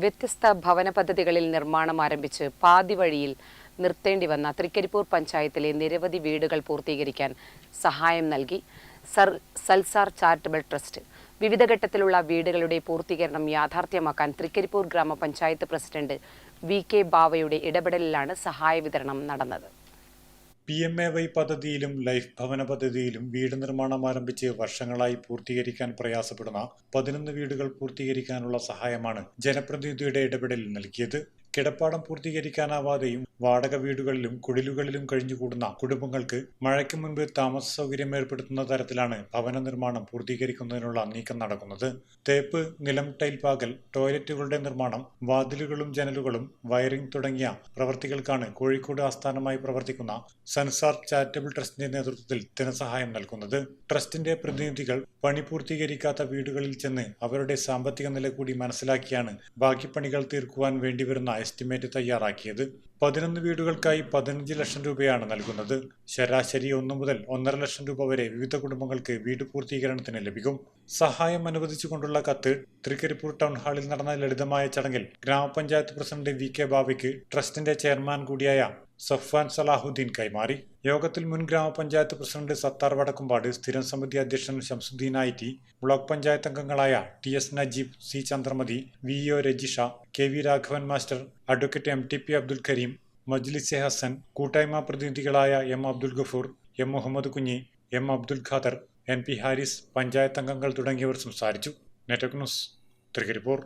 വ്യത്യസ്ത ഭവന പദ്ധതികളിൽ നിർമ്മാണം ആരംഭിച്ച് പാതി വഴിയിൽ നിർത്തേണ്ടി വന്ന തൃക്കരിപ്പൂർ പഞ്ചായത്തിലെ നിരവധി വീടുകൾ പൂർത്തീകരിക്കാൻ സഹായം നൽകി. Sir Salsar charitable trust. വിവിധ ഘട്ടത്തിലുള്ള വീടുകളുടെ പൂർത്തീകരണം യാഥാർത്ഥ്യമാക്കാൻ തൃക്കരിപ്പൂർ ഗ്രാമപഞ്ചായത്ത് പ്രസിഡന്റ് വി കെ ബാവയുടെ ഇടപെടലിലാണ് സഹായ വിതരണം നടന്നത്. പി എം എ വൈ പദ്ധതിയിലും ലൈഫ് ഭവന പദ്ധതിയിലും വീട് നിർമ്മാണം ആരംഭിച്ച് വർഷങ്ങളായി പൂർത്തീകരിക്കാൻ പ്രയാസപ്പെടുന്ന പതിനൊന്ന് വീടുകൾ പൂർത്തീകരിക്കാനുള്ള സഹായമാണ് ജനപ്രതിനിധിയുടെ ഇടപെടലിൽ നൽകിയത്. കിടപ്പാടം പൂർത്തീകരിക്കാനാവാതെയും വാടക വീടുകളിലും കുടിലുകളിലും കഴിഞ്ഞുകൂടുന്ന കുടുംബങ്ങൾക്ക് മഴയ്ക്ക് മുൻപ് താമസ സൗകര്യം ഏർപ്പെടുത്തുന്ന തരത്തിലാണ് ഭവന നിർമ്മാണം പൂർത്തീകരിക്കുന്നതിനുള്ള നീക്കം നടക്കുന്നത്. തേപ്പ് നിലം ടൈൽ പാകൽ ടോയ്ലറ്റുകളുടെ നിർമ്മാണം വാതിലുകളും ജനലുകളും വയറിംഗ് തുടങ്ങിയ പ്രവർത്തികൾക്കാണ് കോഴിക്കോട് ആസ്ഥാനമായി പ്രവർത്തിക്കുന്ന സൻസാർ ചാരിറ്റബിൾ ട്രസ്റ്റിന്റെ നേതൃത്വത്തിൽ ധനസഹായം നൽകുന്നത്. ട്രസ്റ്റിന്റെ പ്രതിനിധികൾ പണി പൂർത്തീകരിക്കാത്ത വീടുകളിൽ ചെന്ന് അവരുടെ സാമ്പത്തിക നില കൂടി മനസ്സിലാക്കിയാണ് ബാക്കി പണികൾ തീർക്കുവാൻ വേണ്ടിവരുന്ന എസ്റ്റിമേറ്റ് തയ്യാറാക്കിയത്. പതിനൊന്ന് വീടുകൾക്കായി പതിനഞ്ച് ലക്ഷം രൂപയാണ് നൽകുന്നത്. ശരാശരി ഒന്നു മുതൽ ഒന്നര ലക്ഷം രൂപ വരെ വിവിധ കുടുംബങ്ങൾക്ക് വീട് പൂർത്തീകരണത്തിന് ലഭിക്കും. സഹായം അനുവദിച്ചുകൊണ്ടുള്ള കത്ത് തൃക്കരിപ്പൂർ ടൗൺ ഹാളിൽ നടന്ന ലളിതമായ ചടങ്ങിൽ ഗ്രാമപഞ്ചായത്ത് പ്രസിഡന്റ് വി കെ ബാബയ്ക്ക് ട്രസ്റ്റിന്റെ ചെയർമാൻ കൂടിയായ സഫ്വാൻ സലാഹുദ്ദീൻ കൈമാറി. യോഗത്തിൽ മുൻ ഗ്രാമപഞ്ചായത്ത് പ്രസിഡന്റ് സത്താർ വടക്കുംപാട് സ്ഥിരം സമിതി അധ്യക്ഷൻ Shamsuddin I T block panchayat അംഗങ്ങളായ T S Najeeb C Chandramathi V O Rajisha K V Raghavan master advocate M T P Abdul Kareem Majlise Hasan കൂട്ടായ്മ പ്രതിനിധികളായ M Abdul Gafoor M Muhammad Kunhi M Abdul Khader N P Haris panchayat അംഗങ്ങൾ തുടങ്ങിയവർ സംസാരിച്ചു. Network news Trikaripur.